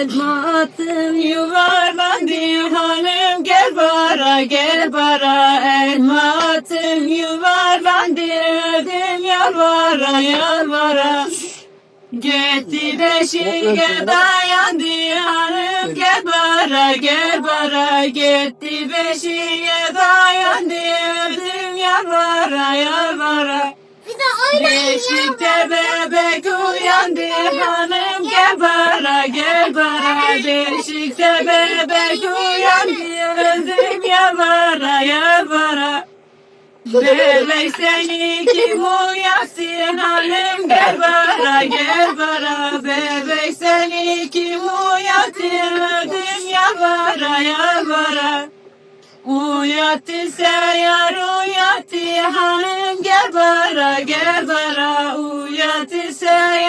elma attım yuvarlandı hanım gel bara gel bara. Elma attım yuvarlandı öldüm yalvara yalvara. Gitti beşiğe dayandı hanım gel bara gel bara. Gitti beşiğe dayandı öldüm yalvara yalvara. Bir de oynayın. Beşikte bebek uyandı hanım Beşikte bebek uyandı öldüm yalvara yalvara Bebek seni kim uyansın hanım gel bara gel bara Bebek seni kim uyansın öldüm yalvara yalvara Uyattıysa yar uyattı hanım gel bara gel bara. Uyattıysa yar